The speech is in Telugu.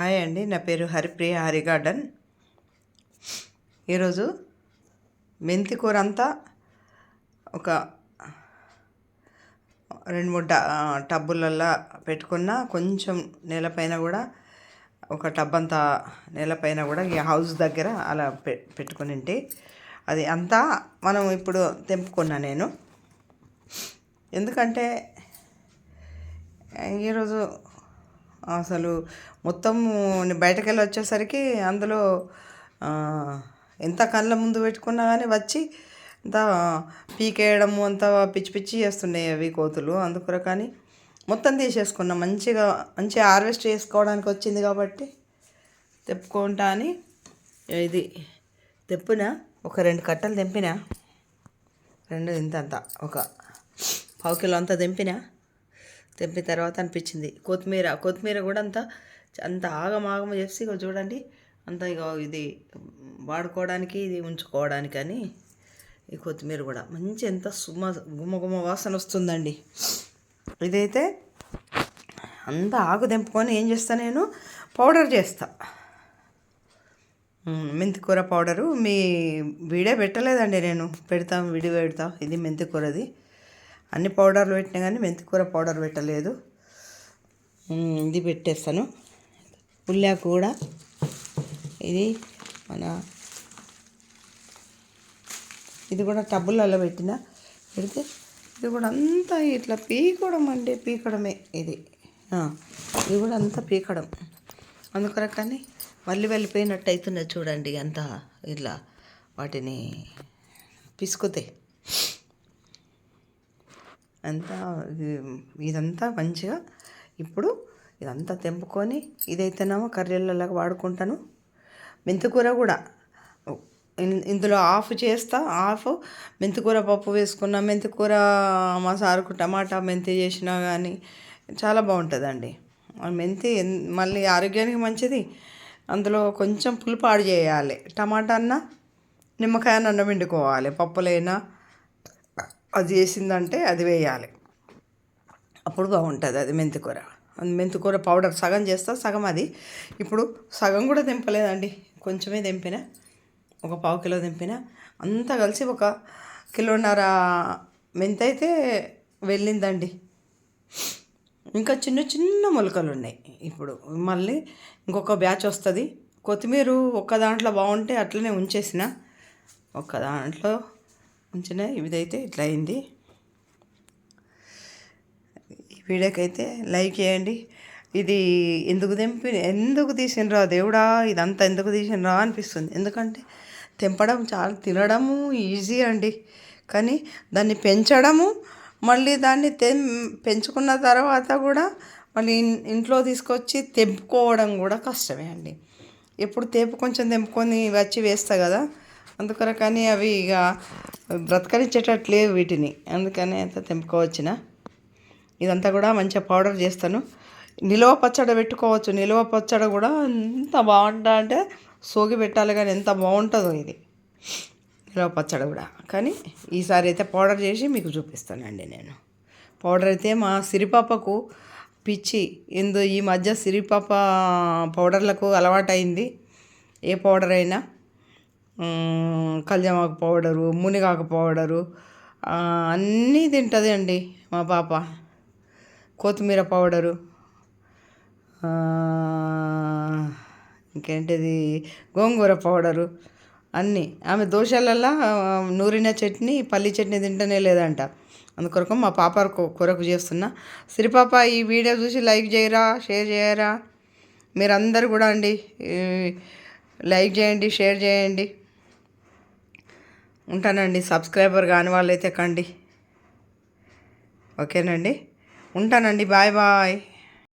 హాయ్ అండి నా పేరు హరిప్రియ హరి గార్డెన్ ఈరోజు మెంతి కూర అంతా ఒక రెండు మూడు ట- టబ్బులల్లో పెట్టుకున్న కొంచెం నేలపైన కూడా ఒక టబ్ అంతా నేలపైన కూడా ఈ హౌస్ దగ్గర అలా పె పెట్టుకునింటి అది అంతా మనం ఇప్పుడు తెంపుకున్నా నేను. ఎందుకంటే ఈరోజు అసలు మొత్తం బయటకు వెళ్ళి వచ్చేసరికి అందులో ఎంత కళ్ళ ముందు పెట్టుకున్నా కానీ వచ్చి ఇంత పీకేయడము అంత పిచ్చి పిచ్చి చేస్తున్నాయి అవి కోతులు అందుకొర కానీ. మొత్తం తీసేసుకున్నా మంచిగా మంచిగా హార్వెస్ట్ చేసుకోవడానికి వచ్చింది కాబట్టి తెప్పుకుంటా అని ఇది తెప్పున ఒక రెండు కట్టలు తెంపిన రెండు ఇంత అంత ఒక పావు కిలో అంతా తెంపినా తెంపిన తర్వాత అనిపించింది. కొత్తిమీర కొత్తిమీర కూడా అంత అంత ఆగం ఆగమ చేసి చూడండి అంత ఇక ఇది వాడుకోవడానికి ఇది ఉంచుకోవడానికి అని ఈ కొత్తిమీర కూడా. మంచి ఎంత సుమ గుమ్మ గుమ్మ వాసన వస్తుందండి. ఇదైతే అంత ఆకు తెంపుకొని ఏం చేస్తా నేను? పౌడర్ చేస్తా. మెంతికూర పౌడరు. మీ వీడియో పెట్టలేదండి నేను. పెడతాం వీడియో పెడతా. ఇది మెంతికూరది. అన్ని పౌడర్లు పెట్టినా కానీ మెంతికూర పౌడర్ పెట్టలేదు. ఇది పెట్టేస్తాను. ఉల్లాకు కూడా ఇది మన ఇది కూడా టబ్బులలో పెట్టిన. పెడితే ఇది కూడా అంతా ఇట్లా పీకడం అంటే పీకడమే ఇది. ఇది కూడా అంతా పీకడం. అందుకొరకని మళ్ళీ వెళ్ళిపోయినట్టు అవుతున్నది చూడండి అంతా ఇట్లా వాటిని పిసుకుతే. అంతా ఇదంతా మంచిగా ఇప్పుడు ఇదంతా తెంపుకొని ఇదైతేనేమో కర్రీలలో వాడుకుంటాను. మెంతికూర కూడా. ఇందులో ఆఫ్ చేస్తా ఆఫ్ మెంతికూర పప్పు వేసుకున్న మెంతికూర మా సారుకు టమాటా మెంతి చేసినా కానీ చాలా బాగుంటుందండి. మెంతి ఎన్- మళ్ళీ ఆరోగ్యానికి మంచిది. అందులో కొంచెం పులుపు యాడ్ చేయాలి. టమాటా అన్న నిమ్మకాయ అన్నం వండుకోవాలి పప్పులైనా అది చేసిందంటే అది వేయాలి. అప్పుడు బాగుంటుంది అది మెంతికూర. మెంతికూర పౌడర్ సగం చేస్తా సగం అది. ఇప్పుడు సగం కూడా తెంపలేదండి. కొంచెమే తెంపిన ఒక పావు కిలో దింపిన అంతా కలిసి ఒక కిలోన్నర మెంతి అయితే వెళ్ళిందండి. ఇంకా చిన్న చిన్న మొలకలు ఉన్నాయి ఇప్పుడు. మళ్ళీ ఇంకొక బ్యాచ్ వస్తుంది. కొత్తిమీర ఒక్క దాంట్లో బాగుంటే అట్లనే ఉంచేసిన. ఒక్క దాంట్లో ఉంచిన ఇదైతే ఇట్లా అయింది. ఈ వీడియోకైతే లైక్ చేయండి. ఇది ఎందుకు తెంపి ఎందుకు తీసినరా దేవుడా? ఇదంతా ఎందుకు తీసినరా అనిపిస్తుంది. ఎందుకంటే తెంపడం చాలా తినడము ఈజీ అండి. కానీ దాన్ని పెంచడము మళ్ళీ దాన్ని తెం పెంచుకున్న తర్వాత కూడా మళ్ళీ ఇంట్లో తీసుకొచ్చి తెంపుకోవడం కూడా కష్టమే అండి. ఎప్పుడు తేపు కొంచెం తెంపుకొని వచ్చి వేస్తా కదా? అందుకని కానీ అవి ఇక బ్రతకనిచ్చేటట్లేవు వీటిని. అందుకనే అంత తెంపుకోవచ్చిన ఇదంతా కూడా మంచిగా పౌడర్ చేస్తాను. నిలువ పచ్చడి పెట్టుకోవచ్చు. నిలువ పచ్చడి కూడా ఎంత బాగుంటా అంటే సోగి పెట్టాలి కానీ ఎంత బాగుంటుందో ఇది. నిలువ పచ్చడి కూడా. కానీ ఈసారి అయితే పౌడర్ చేసి మీకు చూపిస్తానండి నేను. పౌడర్ అయితే మా సిరిపాపకు పిచ్చి. ఎందు ఈ మధ్య సిరిపాప పౌడర్లకు అలవాటైంది. ఏ పౌడర్ అయినా కళ్యామాకు పౌడరు మునిగాకు పౌడరు అన్నీ తింటుంది అండి మా పాప. కొత్తిమీర పౌడరు ఇంకేంటిది గోంగూర పౌడరు అన్నీ. ఆమె దోశలల్లో నూరిన చట్నీ పల్లి చట్నీ తింటనే లేదంట. అందుకొరకు మా పాప కొరకు చేస్తున్నా. సిరిపాప ఈ వీడియో చూసి లైక్ చేయరా షేర్ చేయరా? మీరందరూ కూడా అండి లైక్ చేయండి షేర్ చేయండి. ఉంటానండి. సబ్స్క్రైబర్ కాని వాళ్ళైతే కండి. ఓకేనండి? ఉంటానండి. Bye bye.